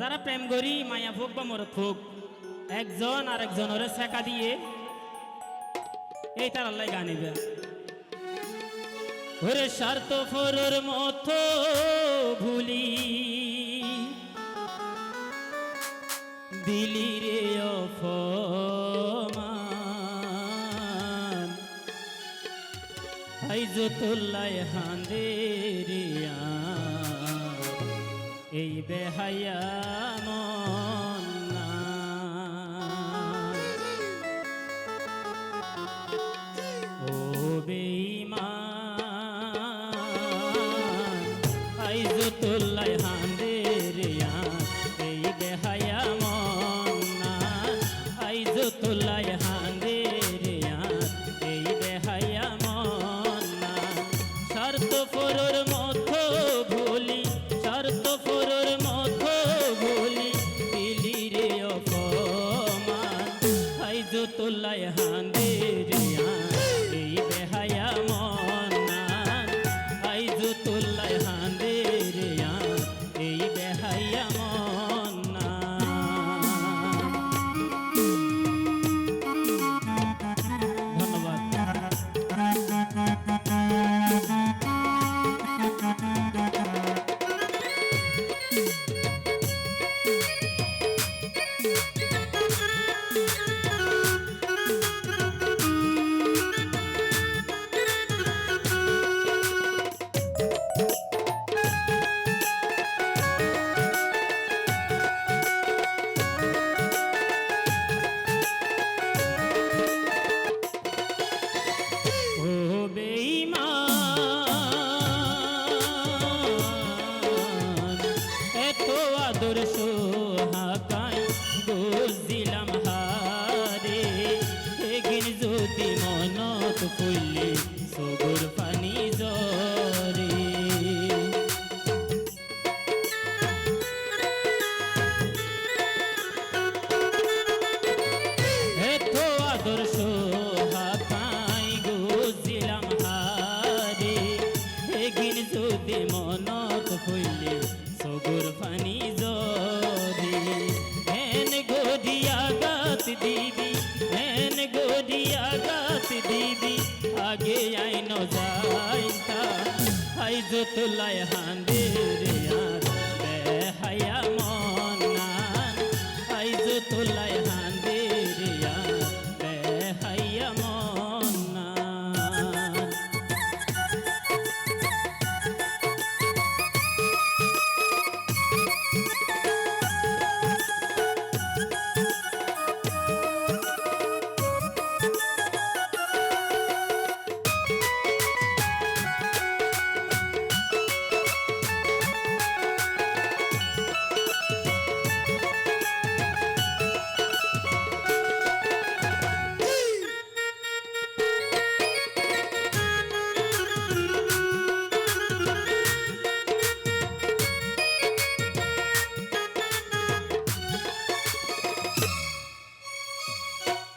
যারা প্রেম করি, মায়া ভোগ বা মোর ভোগ, একজন আর একজন ওরে শেখা দিয়ে এই তার আল্লাহ গান ওরে সার্থ ফরর মতো ভুলি দিলি রে অপমান। আইজতুল্লাহ হান্দে রিয়া। এই বেহায়া রায়হান তোলায় হান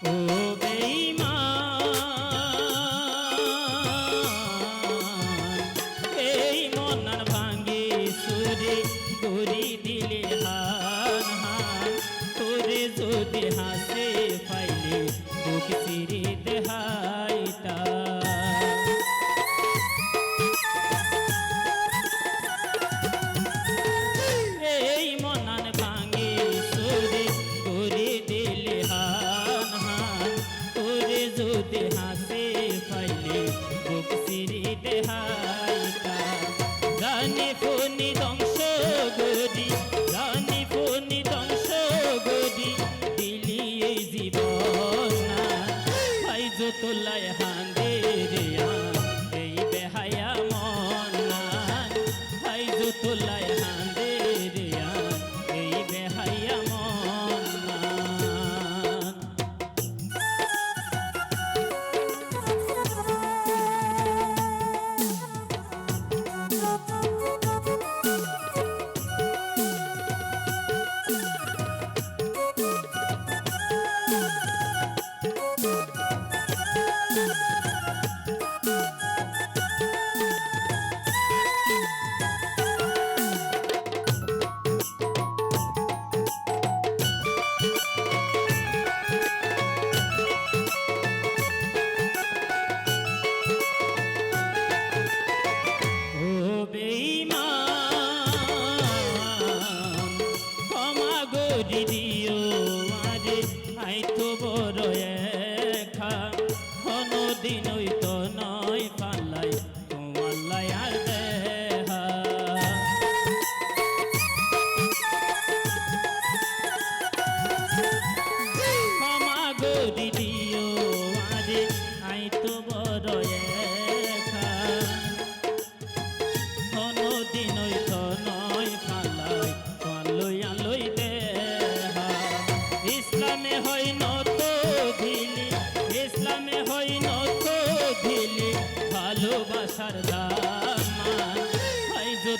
Mm-hmm.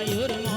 ময়ূর